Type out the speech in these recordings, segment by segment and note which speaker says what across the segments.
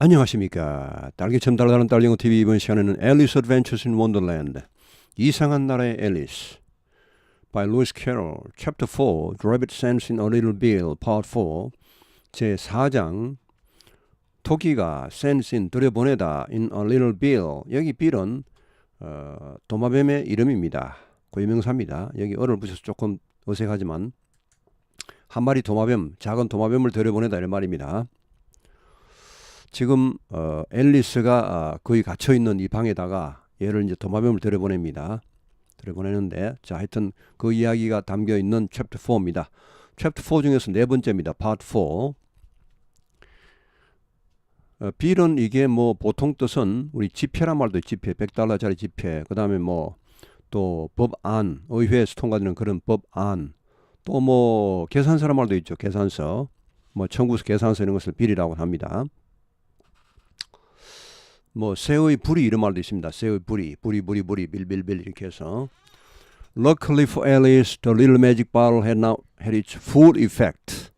Speaker 1: 안녕하십니까. 딸기처럼 달달한 딸영어 TV 이번 시간에는 Alice Adventures in Wonderland 이상한 나라의 앨리스 by Lewis Carroll Chapter 4 Rabbit Sends in a Little Bill Part 4 제 4장 토끼가 sends in 들여보내다 in a little bill 여기 bill은 어, 도마뱀의 이름입니다. 고유명사입니다. 여기 어를 붙여서 조금 어색하지만 한 마리 도마뱀 작은 도마뱀을 들여보내다 이런 말입니다. 지금 어, 앨리스가 아, 거의 갇혀 있는 이 방에다가 얘를 이제 도마뱀을 들여보냅니다. 들여보내는데 자 하여튼 그 이야기가 담겨 있는 챕터 4입니다. 챕터 4 중에서 네 번째입니다. 파트 4. 어, 빌은 이게 뭐 보통 뜻은 우리 지폐란 말도 지폐 100달러짜리 지폐 그 다음에 뭐 또 법안 의회에서 통과되는 그런 법안 또 뭐 계산서란 말도 있죠. 계산서 뭐 청구서 계산서 이런 것을 빌이라고 합니다. 뭐 새의 불이 이런 말도 있습니다. 새의 불이 불이 불이 불이 빌빌빌 이렇게 해서 Luckily for Alice, the little magic bottle had now had its full effect.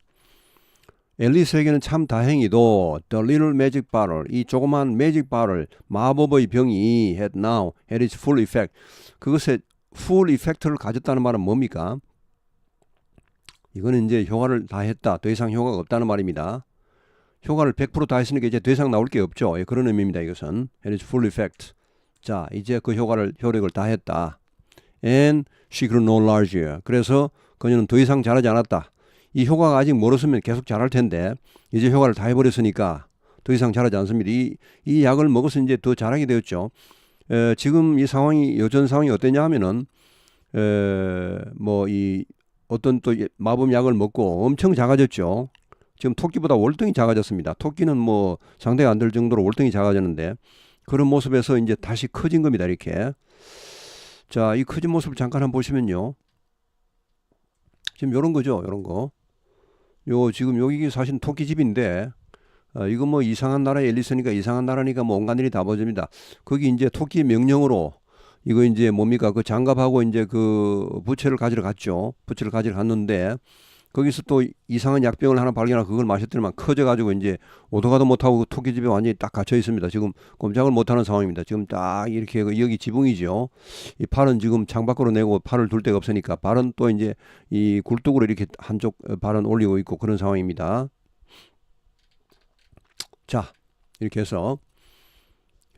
Speaker 1: 앨리스에게는 참 다행히도 the little magic bottle 이 조그만 매직 바를 마법의 병이 had now had its full effect 그것의 full effect를 가졌다는 말은 뭡니까? 이거는 이제 효과를 다 했다. 더 이상 효과가 없다는 말입니다. 효과를 100%다 했으니까 이제 더 이상 나올 게 없죠. 예, 그런 의미입니다. 이것은 had its full effect. 자, 이제 그 효과를 효력을 다 했다. And she grew no larger. 그래서 그녀는 더 이상 자라지 않았다. 이 효과가 아직 멀었으면 계속 자랄 텐데 이제 효과를 다 해버렸으니까 더 이상 자라지 않습니다. 이, 이 약을 먹어서 이제 더 자라게 되었죠. 에, 지금 이 상황이 요전 상황이 어땠냐 하면은 뭐 이 어떤 또 마법 약을 먹고 엄청 작아졌죠. 지금 토끼보다 월등히 작아졌습니다. 토끼는 뭐 상대가 안 될 정도로 월등히 작아졌는데 그런 모습에서 이제 다시 커진 겁니다. 이렇게. 자, 이 커진 모습을 잠깐 한번 보시면요. 지금 요런 거죠. 요런 거. 요 지금 여기 사실 토끼 집인데 어, 이거 뭐 이상한 나라에 앨리스니까 이상한 나라니까 뭐 온갖 일이 다 벌어집니다. 거기 이제 토끼 명령으로 이거 이제 뭡니까 그 장갑하고 이제 그 부채를 가지러 갔죠. 부채를 가지러 갔는데 거기서 또 이상한 약병을 하나 발견하고 그걸 마셨더니만 커져가지고 이제 오도가도 못하고 그 토끼집에 완전히 딱 갇혀 있습니다. 지금 꼼짝을 못하는 상황입니다. 지금 딱 이렇게 그 여기 지붕이죠. 이 팔은 지금 창밖으로 내고 팔을 둘 데가 없으니까 발은 또 이제 이 굴뚝으로 이렇게 한쪽 발은 올리고 있고 그런 상황입니다. 자 이렇게 해서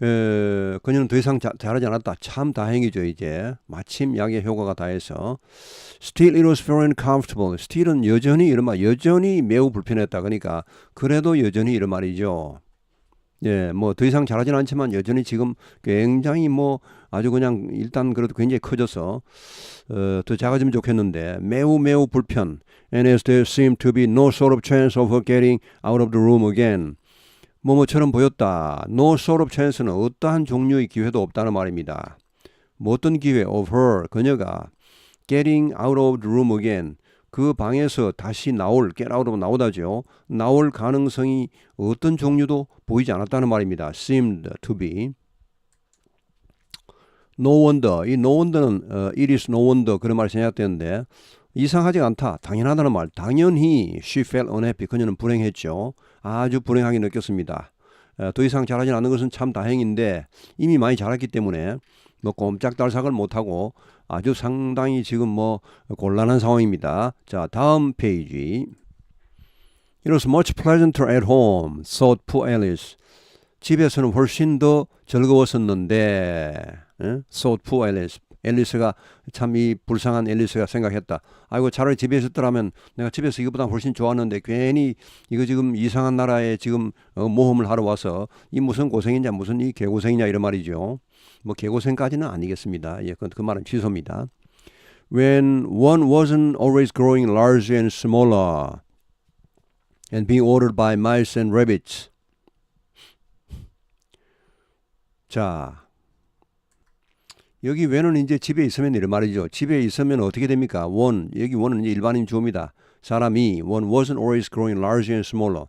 Speaker 1: 에, 그녀는 더 이상 자, 잘하지 않았다. 참 다행이죠 이제 마침 약의 효과가 다해서 Still it was very uncomfortable. Still은 여전히 이런 말 여전히 매우 불편했다. 그러니까 그래도 여전히 이런 말이죠. 예, 뭐 더 이상 잘하진 않지만 여전히 지금 굉장히 뭐 아주 그냥 일단 그래도 굉장히 커져서 어, 더 작아지면 좋겠는데 매우 매우 불편. And as there seemed to be no sort of chance of her getting out of the room again. 뭐뭐처럼 보였다. No sort of chance는 어떠한 종류의 기회도 없다는 말입니다. 뭐 어떤 기회 of her 그녀가 getting out of the room again 그 방에서 다시 나올 get out of 나오다죠. 나올 가능성이 어떤 종류도 보이지 않았다는 말입니다. seemed to be no wonder 이 no wonder는 어, it is no wonder 그런 말이 생략되는데 이상하지 않다. 당연하다는 말. 당연히 she felt unhappy. 그녀는 불행했죠. 아주 불행하게 느꼈습니다. 어, 더 이상 잘하지 않는 것은 참 다행인데 이미 많이 자랐기 때문에 뭐 꼼짝달싹을 못하고 아주 상당히 지금 뭐 곤란한 상황입니다. 자 다음 페이지. It was much pleasanter at home, thought poor Alice. 집에서는 훨씬 더 즐거웠었는데, 예? thought poor Alice. 앨리스가 참 이 불쌍한 앨리스가 생각했다. 아이고 차라리 집에 있었더라면 내가 집에서 이거보다 훨씬 좋았는데 괜히 이거 지금 이상한 나라에 지금 어, 모험을 하러 와서 이 무슨 고생이냐 무슨 이 개고생이냐 이런 말이죠. 뭐 개고생까지는 아니겠습니다. 예, 그, 그 말은 취소입니다. When one wasn't always growing larger and smaller and being ordered by mice and rabbits. 자, 여기 왜는 이제 집에 있으면 이런 말이죠. 집에 있으면 어떻게 됩니까? 원 여기 원은 일반인 주어입니다. 사람이 one wasn't always growing larger and smaller.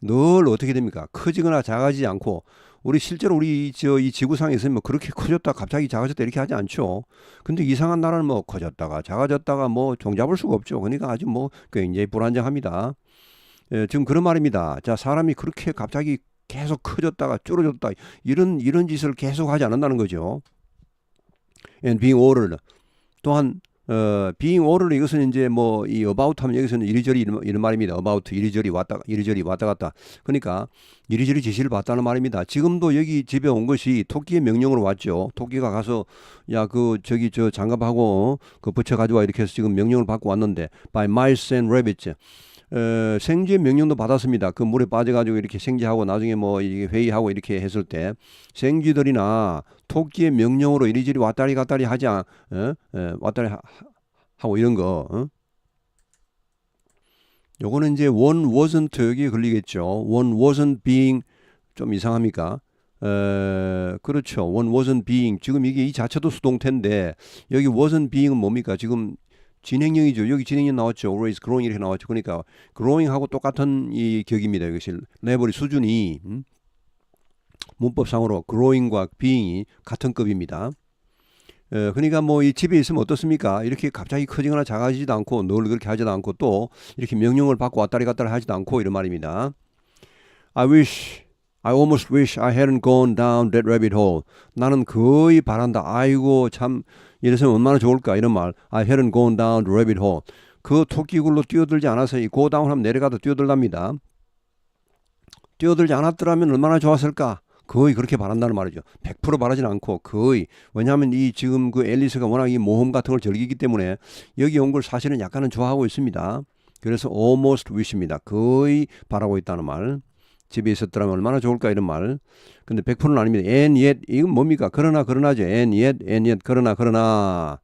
Speaker 1: 늘 어떻게 됩니까? 커지거나 작아지지 않고 우리 실제로 우리 저 이 지구상에 있으면 뭐 그렇게 커졌다 갑자기 작아졌다 이렇게 하지 않죠. 근데 이상한 나라는 뭐 커졌다가 작아졌다가 뭐 종잡을 수가 없죠. 그러니까 아주 뭐 굉장히 불안정합니다. 예, 지금 그런 말입니다. 자, 사람이 그렇게 갑자기 계속 커졌다가 줄어졌다 이런 이런 짓을 계속 하지 않는다는 거죠. And being ordered 또한 어, being ordered 이것은 이제 뭐 이 about 하면 여기서는 이리저리 이런, 이런 말입니다. about 이리저리 왔다 이리저리 왔다 갔다. 그러니까 이리저리 지시를 받다는 말입니다. 지금도 여기 집에 온 것이 토끼의 명령으로 왔죠. 토끼가 가서 야 그 저기 저 장갑하고 그 붙여 가져와 이렇게 해서 지금 명령을 받고 왔는데 by mice and rabbits 어, 생쥐의 명령도 받았습니다. 그 물에 빠져가지고 이렇게 생쥐하고 나중에 뭐 회의하고 이렇게 했을 때 생쥐들이나 토끼의 명령으로 이리저리 왔다리 갔다리 하지 않, 어? 어, 왔다리 하, 하고 이런 거. 어? 요거는 이제 one wasn't 여기 걸리겠죠. one wasn't being 좀 이상합니까? 에, 그렇죠. one wasn't being 지금 이게 이 자체도 수동태인데 여기 wasn't being은 뭡니까? 지금 진행형이죠. 여기 진행형 나왔죠. always growing 이렇게 나왔죠. 그러니까 growing하고 똑같은 이 격입니다. 이것이 레벨이 수준이 음? 문법상으로 growing과 being이 같은 급입니다. 에, 그러니까 뭐 이 집에 있으면 어떻습니까? 이렇게 갑자기 커지거나 작아지지도 않고 늘 그렇게 하지도 않고 또 이렇게 명령을 받고 왔다리 갔다리 하지도 않고 이런 말입니다. I wish, I almost wish I hadn't gone down that rabbit hole. 나는 거의 바란다. 아이고 참 이래서 얼마나 좋을까 이런 말. I hadn't gone down the rabbit hole. 그 토끼굴로 뛰어들지 않아서 이 down 하면 내려가도 뛰어들답니다. 뛰어들지 않았더라면 얼마나 좋았을까? 거의 그렇게 바란다는 말이죠. 100% 바라진 않고 거의 왜냐하면 이 지금 그 앨리스가 워낙 이 모험 같은 걸 즐기기 때문에 여기 온 걸 사실은 약간은 좋아하고 있습니다. 그래서 almost wish입니다. 거의 바라고 있다는 말. 집에 있었더라면 얼마나 좋을까 이런 말. 근데 100%는 아닙니다. and yet 이건 뭡니까? 그러나 그러나죠. and yet and yet 그러나 그러나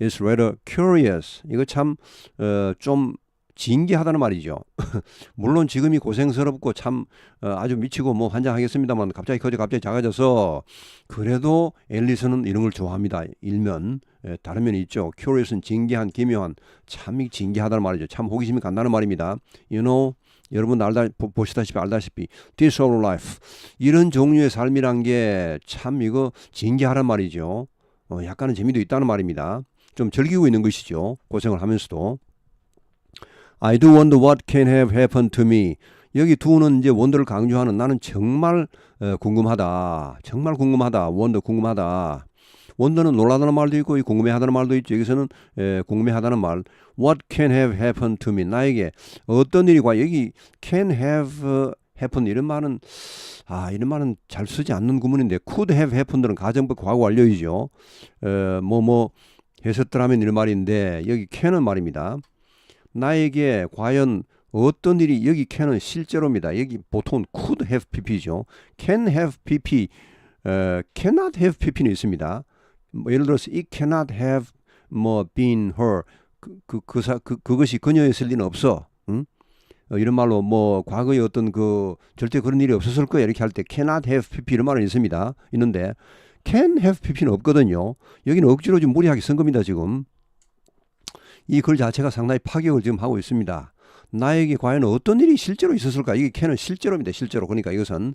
Speaker 1: is rather curious. 이거 참좀 진기하다는 말이죠. 물론 지금이 고생스럽고 참 어, 아주 미치고 뭐 환장하겠습니다만 갑자기 커져 갑자기 작아져서 그래도 앨리스는 이런 걸 좋아합니다. 일면 예, 다른 면이 있죠. curious는 진기한 기묘한 참 진기하다는 말이죠. 참 호기심이 간다는 말입니다. You know 여러분 알다 보- 보시다시피 알다시피 this whole life 이런 종류의 삶이란 게 참 이거 진기하란 말이죠. 어, 약간은 재미도 있다는 말입니다. 좀 즐기고 있는 것이죠. 고생을 하면서도. I do wonder what can have happened to me. 여기 두는 이제 원더를 강조하는 나는 정말 어, 궁금하다. 정말 궁금하다. 원더 궁금하다. 원더는 놀라다는 말도 있고 이 궁금해하다는 말도 있죠. 여기서는 에, 궁금해하다는 말. What can have happened to me? 나에게 어떤 일이 과 여기 can have happened 이런 말은 아 이런 말은 잘 쓰지 않는 구문인데 could have happened는 가정부 과거 완료이죠. 뭐뭐 뭐 했었더라면 이런 말인데 여기 can은 말입니다. 나에게 과연 어떤 일이 여기 can은 실제로입니다. 여기 보통 could have pp죠. can have pp, 어, cannot have pp는 있습니다. 뭐 예를 들어서 it cannot have 뭐 been her 그, 그, 그, 사, 그 그것이 그녀였을 리는 없어. 응? 어, 이런 말로 뭐 과거에 어떤 그 절대 그런 일이 없었을 거야 이렇게 할 때 cannot have pp 이런 말은 있습니다. 있는데 can have pp는 없거든요. 여기는 억지로 좀 무리하게 쓴 겁니다 지금. 이 글 자체가 상당히 파격을 지금 하고 있습니다. 나에게 과연 어떤 일이 실제로 있었을까? 이게 캐는 실제로입니다. 실제로. 그러니까 이것은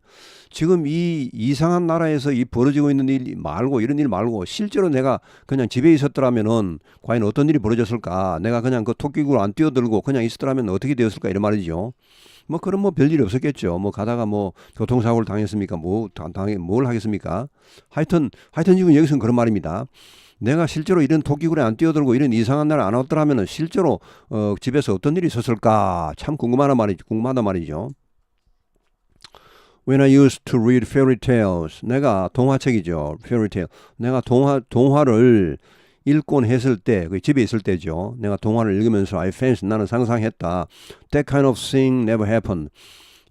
Speaker 1: 지금 이 이상한 나라에서 이 벌어지고 있는 일 말고 이런 일 말고 실제로 내가 그냥 집에 있었더라면은 과연 어떤 일이 벌어졌을까? 내가 그냥 그 토끼굴 안 뛰어들고 그냥 있었더라면 어떻게 되었을까? 이런 말이죠. 뭐 그런 뭐 별일이 없었겠죠. 뭐 가다가 뭐 교통사고를 당했습니까? 뭐 당- 당해 뭘 하겠습니까? 하여튼 하여튼 지금 여기서는 그런 말입니다. 내가 실제로 이런 토끼굴에 안 뛰어들고 이런 이상한 날 안 왔더라면은 실제로 어, 집에서 어떤 일이 있었을까 참 궁금하단 말이죠. 궁금하단 말이죠. When I used to read fairy tales, 내가 동화책이죠. fairy tale. 내가 동화 동화를 읽곤 했을 때, 그 집에 있을 때죠. 내가 동화를 읽으면서 I fancy 나는 상상했다. That kind of thing never happened.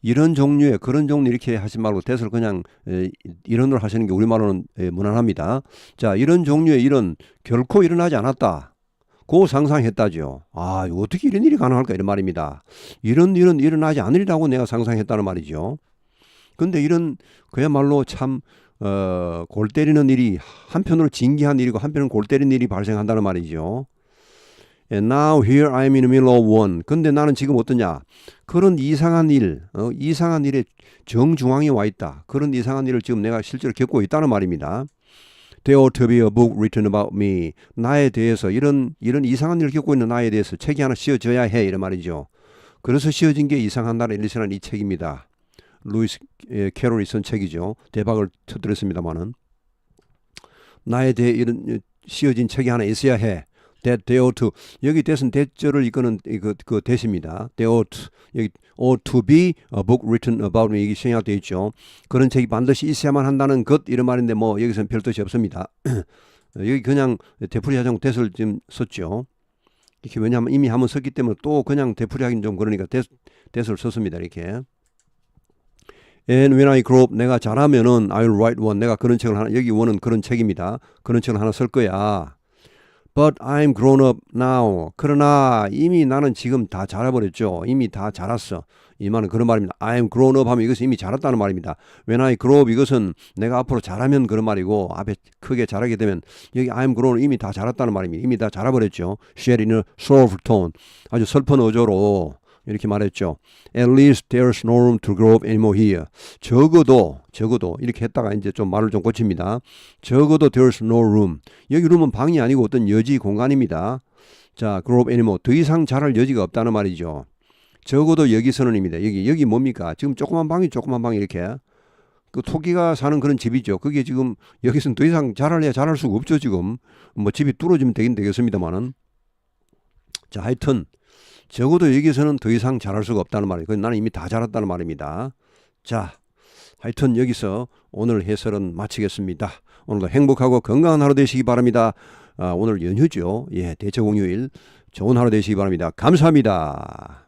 Speaker 1: 이런 종류의 그런 종류 이렇게 하지 말고 대사를 그냥 에, 이런으로 하시는 게 우리말로는 에, 무난합니다. 자, 이런 종류의 일은 결코 일어나지 않았다. 고 상상했다죠. 아, 어떻게 이런 일이 가능할까 이런 말입니다. 이런 일은 일어나지 않으리라고 내가 상상했다는 말이죠. 근데 이런 그야말로 참 어, 골 때리는 일이 한편으로 진기한 일이고 한편으로 골 때리는 일이 발생한다는 말이죠. And now here I'm in the middle of one. 근데 나는 지금 어떠냐? 그런 이상한 일, 어, 이상한 일의 정중앙에 와 있다. 그런 이상한 일을 지금 내가 실제로 겪고 있다는 말입니다. There ought to be a book written about me. 나에 대해서 이런 이런 이상한 일을 겪고 있는 나에 대해서 책이 하나 씌워져야 해 이런 말이죠. 그래서 씌워진 게 이상한 나라 일리스라는 이 책입니다. 루이스 예, 캐롤이 쓴 책이죠. 대박을 터뜨렸습니다만은 나에 대해 이런 어, 씌어진 책이 하나 있어야 해. That they ought to 여기 that은 that절을 이거는 이거 그 that입니다. they ought 여기 ought to be a book written about 이게 생략되어 있죠. 그런 책이 반드시 있어야만 한다는 것 이런 말인데 뭐 여기서는 별 뜻이 없습니다. 여기 그냥 하정 that을 좀 썼죠. 이렇게 왜냐하면 이미 한번 썼기 때문에 또 그냥 되풀이 하긴 좀 그러니까 that, that을 썼습니다. 이렇게. And when I grow up, 내가 자라면은 I'll write one. 내가 그런 책을 하나 여기 원은 그런 책입니다. 그런 책을 하나 쓸 거야. But I'm grown up now. 그러나 이미 나는 지금 다 자라버렸죠. 이미 다 자랐어. 이 말은 그런 말입니다. I'm grown up 하면 이것은 이미 자랐다는 말입니다. When I grow up 이것은 내가 앞으로 자라면 그런 말이고 앞에 크게 자라게 되면 여기 I'm grown up 이미 다 자랐다는 말입니다. 이미 다 자라버렸죠. Said in a sorrowful tone. 아주 슬픈 어조로 이렇게 말했죠. At least there's no room to grow anymore here. 적어도 적어도 이렇게 했다가 이제 좀 말을 좀 고칩니다. 적어도 there's no room. 여기 룸은 방이 아니고 어떤 여지 공간입니다. 자, grow anymore. 더 이상 자랄 여지가 없다는 말이죠. 적어도 여기서는입니다. 여기 여기 뭡니까? 지금 조그만 방이 조그만 방 이렇게 그 토끼가 사는 그런 집이죠. 그게 지금 여기서는 더 이상 자랄래야 자랄 수가 없죠. 지금 뭐 집이 뚫어지면 되긴 되겠습니다만은 자 하여튼 적어도 여기서는 더 이상 자랄 수가 없다는 말이에요. 나는 이미 다 자랐다는 말입니다. 자, 하여튼 여기서 오늘 해설은 마치겠습니다. 오늘도 행복하고 건강한 하루 되시기 바랍니다. 아, 오늘 연휴죠. 예, 대체 공휴일. 좋은 하루 되시기 바랍니다. 감사합니다.